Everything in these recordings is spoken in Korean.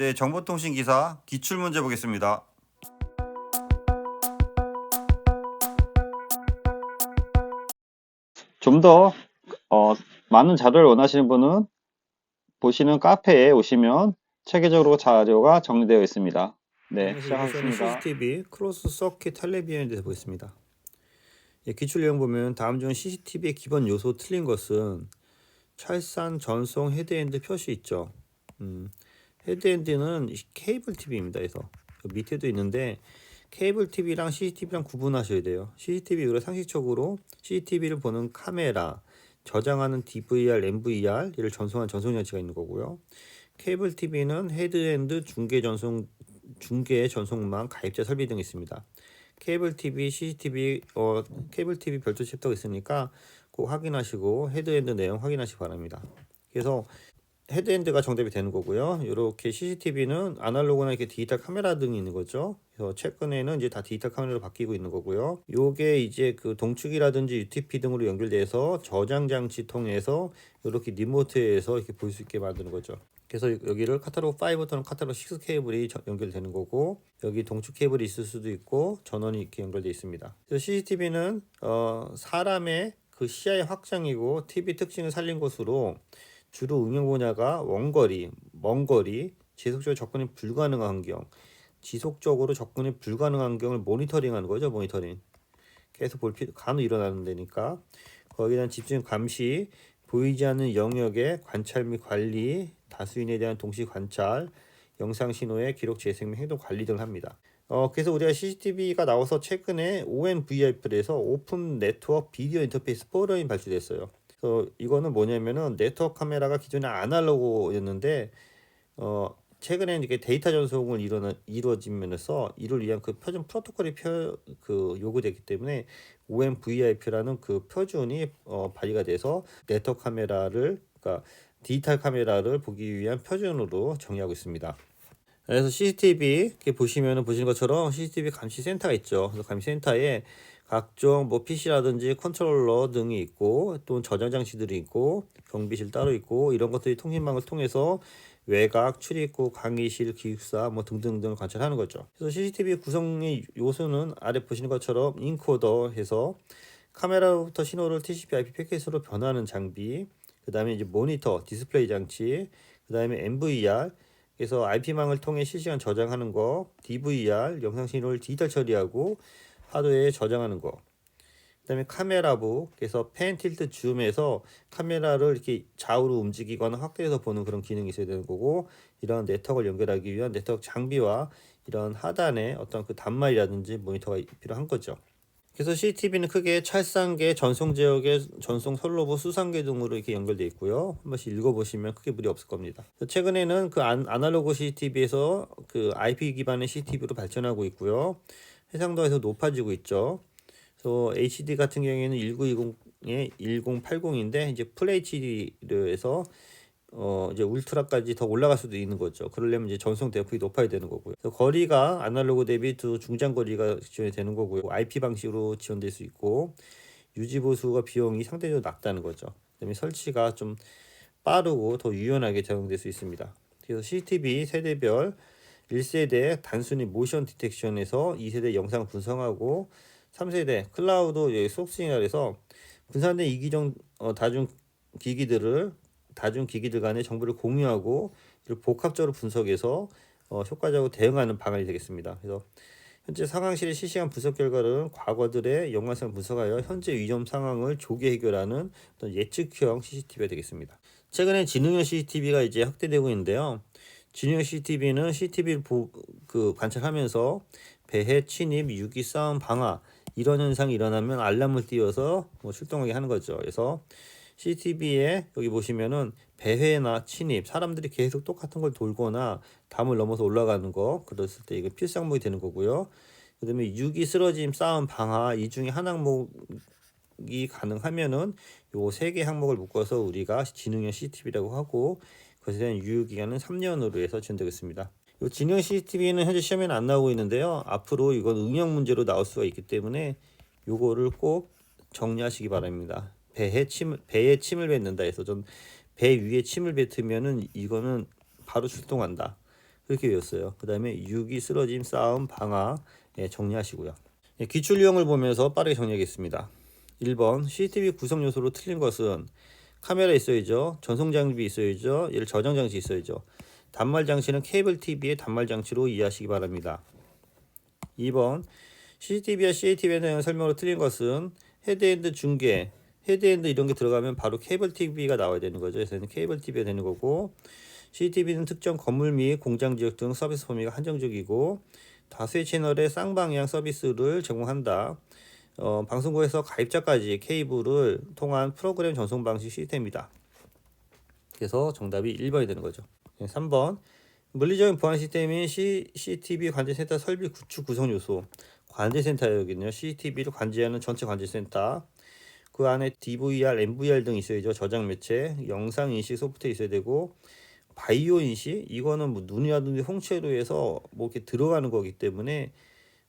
네, 정보통신 기사 기출 문제 보겠습니다. 좀더 어, 많은 자료를 원하시는 분은 보시는 카페에 오시면 체계적으로 자료가 정리되어 있습니다. 네, 시작하겠습니다. CCTV 크로스 서킷 텔레비전에 대해서 보겠습니다. 예, 기출 내용 보면 다음 중 CCTV의 기본 요소 틀린 것은 찰산, 전송, 헤드엔드 표시 있죠. 음, 헤드엔드는 이 케이블 TV입니다. 그래서 그 밑에도 있는데 케이블 TV랑 CCTV랑 구분하셔야 돼요. CCTV 로 상식적으로 CCTV를 보는 카메라, 저장하는 DVR, MVR, 이를 전송한 전송 장치가 있는 거고요. 케이블 TV는 헤드엔드 중계 전송 중계 전송망 가입자 설비 등이 있습니다. 케이블 TV, CCTV, 어, 케이블 TV 별도 챕터가 있으니까 꼭 확인하시고 헤드엔드 내용 확인하시기 바랍니다. 그래서 헤드엔드가 정답이 되는 거고요. 이렇게 CCTV는 아날로그나 이렇게 디지털 카메라 등이 있는 거죠. 그래서 최근에는 이제 다 디지털 카메라로 바뀌고 있는 거고요. 요게 이제 그 동축이라든지 UTP 등으로 연결돼서 저장 장치 통해서 이렇게 리모트에서 이렇게 볼 수 있게 만드는 거죠. 그래서 여기를 카탈로그 5 또는 카탈로그 6 케이블이 저- 연결되는 거고 여기 동축 케이블이 있을 수도 있고 전원이 이렇게 연결되어 있습니다. 그래서 CCTV는 어, 사람의 그 시야의 확장이고 TV 특징을 살린 것으로 주로 응용 분야가 원거리, 먼거리, 지속적으로 접근이 불가능한 환경, 지속적으로 접근이 불가능한 환경을 모니터링하는 거죠, 모니터링. 계속 볼 필요, 간혹 일어나는 데니까 거기에 대한 집중 감시, 보이지 않는 영역의 관찰 및 관리, 다수인에 대한 동시 관찰, 영상 신호의 기록 재생 및 행동 관리 등을 합니다. 어, 그래서 우리가 CCTV가 나와서 최근에 ONVIP에서 오픈 네트워크 비디오 인터페이스 포럼이 발주됐어요. 그래서 이거는 뭐냐면은 네트워크 카메라가 기존에 아날로그였는데 어 최근에 이렇게 데이터 전송을 이루어 이루어지면서 이를 위한 그 표준 프로토콜이 표, 그 요구되기 때문에 OMVIP라는 그 표준이 어, 발의가 돼서 네트워크 카메라를 그러니까 디지털 카메라를 보기 위한 표준으로 정의하고 있습니다. 그래서 CCTV 이렇게 보시면은 보시는 것처럼 CCTV 감시 센터가 있죠. 그래서 감시 센터에 각종 뭐 PC라든지 컨트롤러 등이 있고 또 저장 장치들이 있고 경비실 따로 있고 이런 것들이 통신망을 통해서 외곽, 출입구, 강의실, 기숙사 뭐 등등등을 관찰하는 거죠. 그래서 CCTV 구성의 요소는 아래 보시는 것처럼 인코더 해서 카메라로부터 신호를 TCP/IP 패킷으로 변화하는 장비, 그 다음에 이제 모니터, 디스플레이 장치, 그 다음에 MVR, 그래서 IP망을 통해 실시간 저장하는 거, DVR, 영상 신호를 디지털 처리하고 하드웨어에 저장하는 거. 그다음에 카메라부, 그래서 펜 틸트 줌에서 카메라를 이렇게 좌우로 움직이거나 확대해서 보는 그런 기능이 있어야 되는 거고, 이런 네트워크를 연결하기 위한 네트워크 장비와 이런 하단에 어떤 그 단말이라든지 모니터가 필요한 거죠. 그래서 CCTV는 크게 찰상계, 전송 지역의 전송 선로부, 수상계 등으로 이렇게 연결돼 있고요. 한 번씩 읽어보시면 크게 무리 없을 겁니다. 최근에는 그 안, 아날로그 CCTV에서 그 IP 기반의 CCTV로 발전하고 있고요. 해상도에서 높아지고 있죠. 그래서 HD 같은 경우에는 1920에 1080인데 이제 풀 HD로 해서 어 이제 울트라까지 더 올라갈 수도 있는 거죠. 그러려면 이제 전송 대폭이 높아야 되는 거고요. 거리가 아날로그 대비 두 중장 거리가 지원이 되는 거고요. IP 방식으로 지원될 수 있고 유지 보수가 비용이 상대적으로 낮다는 거죠. 그다음에 설치가 좀 빠르고 더 유연하게 적용될 수 있습니다. 그래서 CCTV 세대별 1세대 단순히 모션 디텍션에서 2세대 영상 분석하고 3세대 클라우드 소스잉이라 해서 분산된 이기종 어, 다중 기기들을 다중 기기들 간의 정보를 공유하고 복합적으로 분석해서 어, 효과적으로 대응하는 방안이 되겠습니다. 그래서 현재 상황실의 실시간 분석 결과는 과거들의 연관성을 분석하여 현재 위험 상황을 조기 해결하는 어떤 예측형 CCTV가 되겠습니다. 최근에 지능형 CCTV가 이제 확대되고 있는데요. 지능형 CCTV는 CCTV를 보, 그 관찰하면서 배해 침입, 유기 싸움, 방화 이런 현상이 일어나면 알람을 띄워서 뭐 출동하게 하는 거죠. 그래서 CCTV에 여기 보시면은 배회나 침입, 사람들이 계속 똑같은 걸 돌거나 담을 넘어서 올라가는 거 그랬을 때 이게 필수 항목이 되는 거고요. 그 다음에 유기, 쓰러짐, 싸움, 방화 이 중에 한 항목이 가능하면은 요 세 개 항목을 묶어서 우리가 지능형 CCTV라고 하고 그것에 대한 유효 기간은 3년으로 해서 지원되겠습니다. 요 지능 CCTV는 현재 시험에는 안 나오고 있는데요. 앞으로 이건 응용 문제로 나올 수가 있기 때문에 요거를 꼭 정리하시기 바랍니다. 배에 침 배에 침을 뱉는다 해서 전 배 위에 침을 뱉으면은 이거는 바로 출동한다. 그렇게 외웠어요. 그 다음에 유기, 쓰러짐, 싸움, 방아 예, 정리하시고요. 예, 기출 유형을 보면서 빠르게 정리하겠습니다. 1번 CCTV 구성 요소로 틀린 것은 카메라 있어야죠. 전송 장비 있어야죠. 얘를 저장 장치 있어야죠. 단말 장치는 케이블 TV의 단말 장치로 이해하시기 바랍니다. 2번 CCTV와 CATV에 대한 설명으로 틀린 것은 헤드엔드 중계, 헤드엔드 이런 게 들어가면 바로 케이블 TV가 나와야 되는 거죠. 그래서 케이블 TV가 되는 거고 CCTV는 특정 건물 및 공장 지역 등 서비스 범위가 한정적이고 다수의 채널의 쌍방향 서비스를 제공한다. 어, 방송국에서 가입자까지 케이블을 통한 프로그램 전송 방식 시스템이다. 그래서 정답이 1번이 되는 거죠. 3번 물리적인 보안 시스템인 CCTV 관제센터 설비 구축 구성 요소 관제센터여기는요. CCTV를 관제하는 전체 관제센터 그 안에 DVR, MVR 등 있어야죠. 저장 매체, 영상 인식 소프트웨어 있어야 되고 바이오 인식 이거는 뭐 눈이라든지 홍채로 해서 뭐 이렇게 들어가는 거기 때문에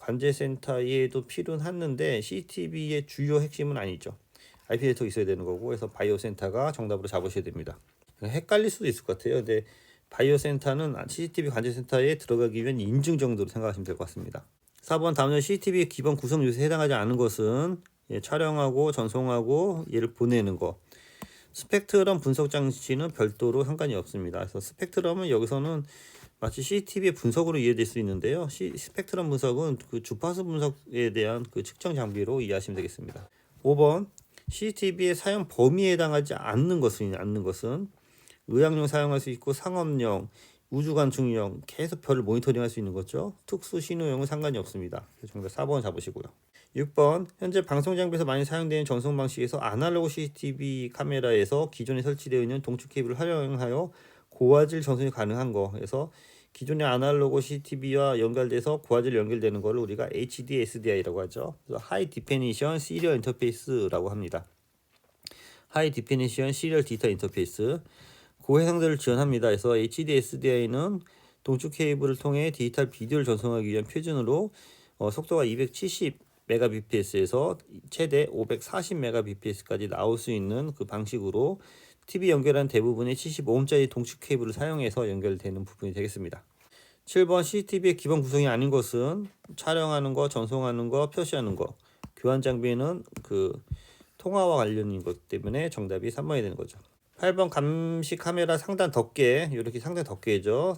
관제센터에도 필요하는데 CCTV의 주요 핵심은 아니죠. IP 네트워크 있어야 되는 거고 그래서 바이오 센터가 정답으로 잡으셔야 됩니다. 헷갈릴 수도 있을 것 같아요. 근데 바이오 센터는 CCTV 관제센터에 들어가기 위한 인증 정도로 생각하시면 될 것 같습니다. 4번 다음은 CCTV 기본 구성 요소에 해당하지 않은 것은 예, 촬영하고 전송하고 얘를 보내는 거. 스펙트럼 분석 장치는 별도로 상관이 없습니다. 그래서 스펙트럼은 여기서는 마치 CCTV의 분석으로 이해될 수 있는데요. 시, 스펙트럼 분석은 그 주파수 분석에 대한 그 측정 장비로 이해하시면 되겠습니다. 5번 CCTV의 사용 범위에 해당하지 않는 것은 않는 것은 의학용 사용할 수 있고 상업용, 우주 관측용 계속 별을 모니터링할 수 있는 거죠. 특수 신호용은 상관이 없습니다. 정답 4번 잡으시고요. 6번 현재 방송 장비에서 많이 사용되는 전송 방식에서 아날로그 CCTV 카메라에서 기존에 설치되어 있는 동축 케이블을 활용하여 고화질 전송이 가능한 거. 그래서 기존의 아날로그 CCTV와 연결돼서 고화질 연결되는 거를 우리가 HD SDI라고 하죠. 그래서 하이 디피니션 시리얼 인터페이스라고 합니다. 하이 디피니션 시리얼 디지털 인터페이스 고해상도를 지원합니다. 그래서 HD SDI는 동축 케이블을 통해 디지털 비디오를 전송하기 위한 표준으로 어, 속도가 270 메가bps에서 최대 540 메가bps까지 나올 수 있는 그 방식으로 TV 연결한 대부분의 75옴짜리 동축 케이블을 사용해서 연결되는 부분이 되겠습니다. 7번 CCTV의 기본 구성이 아닌 것은 촬영하는 거, 전송하는 거, 표시하는 거. 교환 장비는 그 통화와 관련인 것 때문에 정답이 3번이 되는 거죠. 8번 감시 카메라 상단 덮개 이렇게 상단 덮개죠.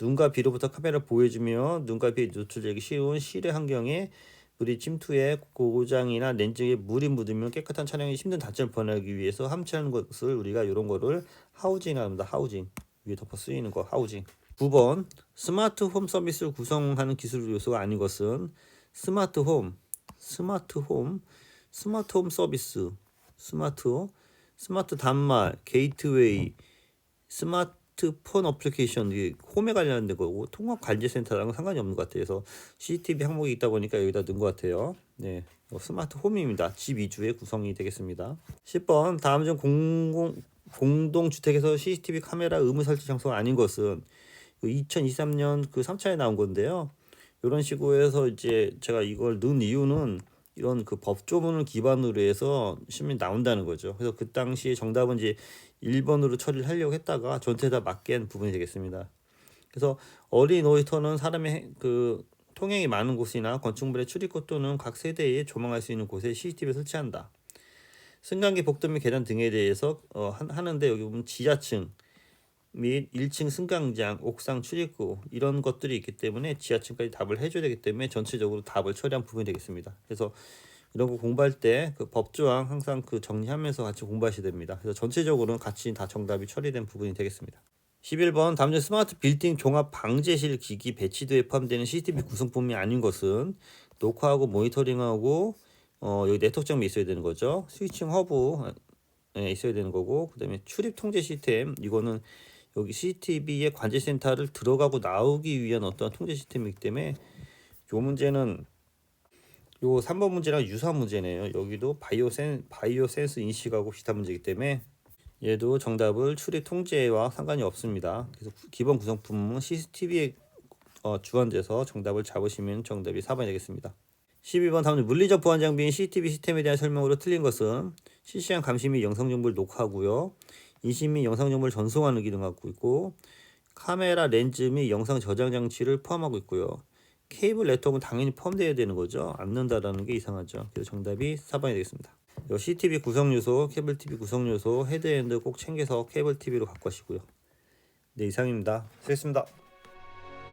눈과 비로부터 카메라를 보여주며 눈과 비에 노출되기 쉬운 실외 환경에 물이 침투해 고장이나 렌즈에 물이 묻으면 깨끗한 촬영이 힘든 단점을 보내기 위해서 함치하는 것을 우리가 이런 거를 하우징이라고 합니다. 하우징 위에 덮어 쓰이는 거 하우징 9번 스마트 홈 서비스를 구성하는 기술 요소가 아닌 것은 스마트 홈 스마트 홈 스마트 홈 서비스 스마트 스마트 단말 게이트웨이 스마트 폰 어플리케이션 이 홈에 관련된 거고 통합 관제센터랑은 상관이 없는 것 같아요. 그래서 CCTV 항목이 있다 보니까 여기다 넣은 것 같아요. 네, 어, 스마트 홈입니다. 집 위주의 구성이 되겠습니다. 10번 다음 중 공공 공동 주택에서 CCTV 카메라 의무 설치 장소가 아닌 것은 2023년 그 3차에 나온 건데요. 이런 식으로 해서 이제 제가 이걸 넣은 이유는 이런 그 법조문을 기반으로 해서 시험이 나온다는 거죠. 그래서 그 당시에 정답은 이제 1번으로 처리를 하려고 했다가 전체 다 맞게 한 부분이 되겠습니다. 그래서 어린 놀이터는 사람의 행- 그 통행이 많은 곳이나 건축물의 출입구 또는 각 세대에 조망할 수 있는 곳에 CCTV를 설치한다. 승강기 복도 및 계단 등에 대해서 어, 하- 하는데 여기 보면 지하층 및 1층 승강장, 옥상 출입구 이런 것들이 있기 때문에 지하층까지 답을 해줘야 되기 때문에 전체적으로 답을 처리한 부분이 되겠습니다. 그래서 이런 거 공부할 때 그 법조항 항상 그 정리하면서 같이 공부하셔야 됩니다. 그래서 전체적으로는 같이 다 정답이 처리된 부분이 되겠습니다. 11번 다음 중 스마트 빌딩 종합 방제실 기기 배치도에 포함되는 CCTV 구성품이 아닌 것은 녹화하고 모니터링하고 어, 여기 네트워크 장비 있어야 되는 거죠. 스위칭 허브 예, 있어야 되는 거고 그다음에 출입 통제 시스템 이거는 여기 CCTV의 관제센터를 들어가고 나오기 위한 어떤 통제 시스템이기 때문에 요 문제는 요 3번 문제랑 유사한 문제네요. 여기도 바이오 센 바이오 센스 인식하고 비슷한 문제이기 때문에 얘도 정답을 출입 통제와 상관이 없습니다. 그래서 구- 기본 구성품은 CCTV에 어, 주관돼서 정답을 잡으시면 정답이 4번이 되겠습니다. 12번 다음 중 물리적 보안 장비인 CCTV 시스템에 대한 설명으로 틀린 것은 실시간 감시 및 영상 정보를 녹화하고요. 인식 및 영상 정보를 전송하는 기능을 갖고 있고 카메라 렌즈 및 영상 저장 장치를 포함하고 있고요. 케이블 네트워크는 당연히 포함되어야 되는 거죠. 안 넣는다라는 게 이상하죠. 그래서 정답이 4번이 되겠습니다. 요 CTV 구성 요소, 케이블 TV 구성 요소, 헤드엔드 꼭 챙겨서 케이블 TV로 갖고 가시고요. 네, 이상입니다. 수고했습니다.